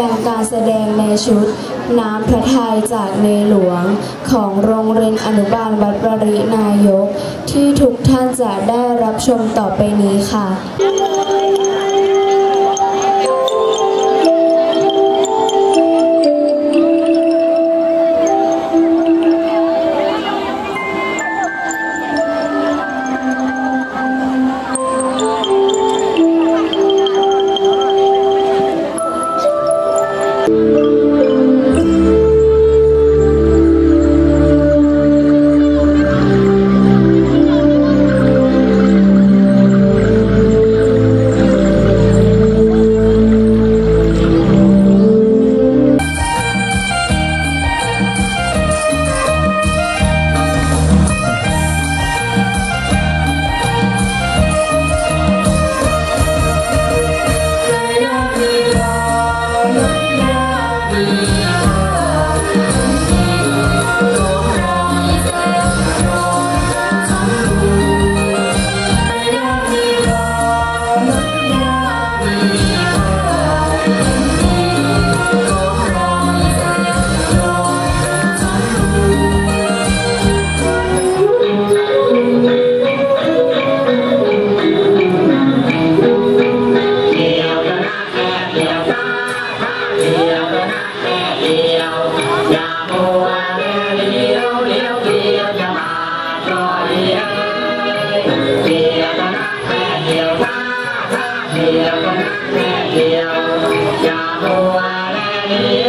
ดังการแสดงในชุด น้ำพระทัยจากในหลวงของโรงเรียนอนุบาลวัดบรินายก ที่ทุกท่านจะได้รับชมต่อไปนี้ค่ะ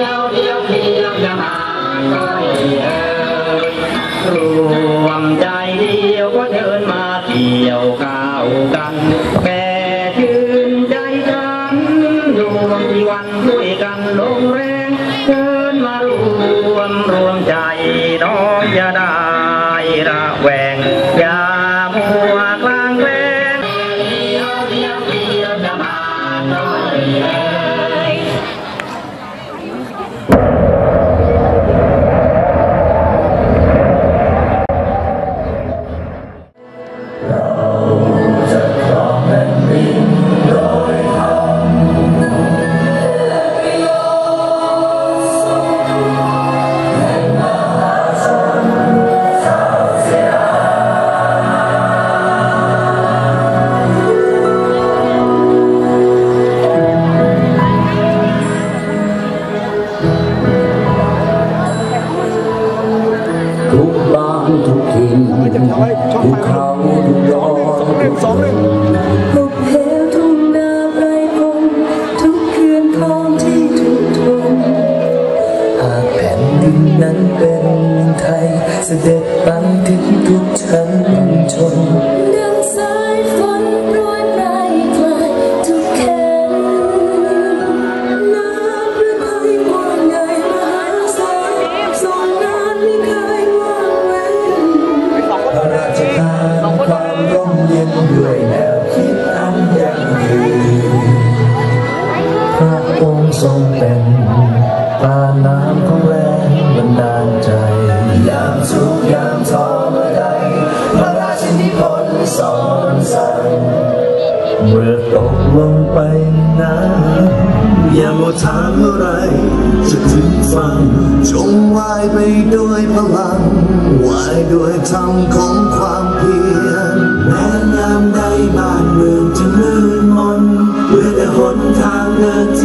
ยวเดียวเดียวจะมาก็เอ่ยรวมใจเดียวก็เดินมาเกี่ยวข้าวกันแก่ชื่นใจกันรวมที่วันด้วยกันลงแรงเดินมารวมรวมใจน้องอย่าได้ระแวง ทุกถิ่นทุกเขาทุกดอยทุกคนลบเหวทุ่งนาไพรพงทุกเคือนคลองที่ทุกทนหากแผ่นดินนั้นเป็นไทยเสด็จไปถึง เมื่อตกลงไปน้ำอย่ามัวถามอะไรจะถึงฟังจงว่ายไปด้วยพลังว่ายด้วยธรรมของความเพียรแม้น้ำใดบ้านเมืองจะมืดมนเพื่อแต่หนทางเดินที่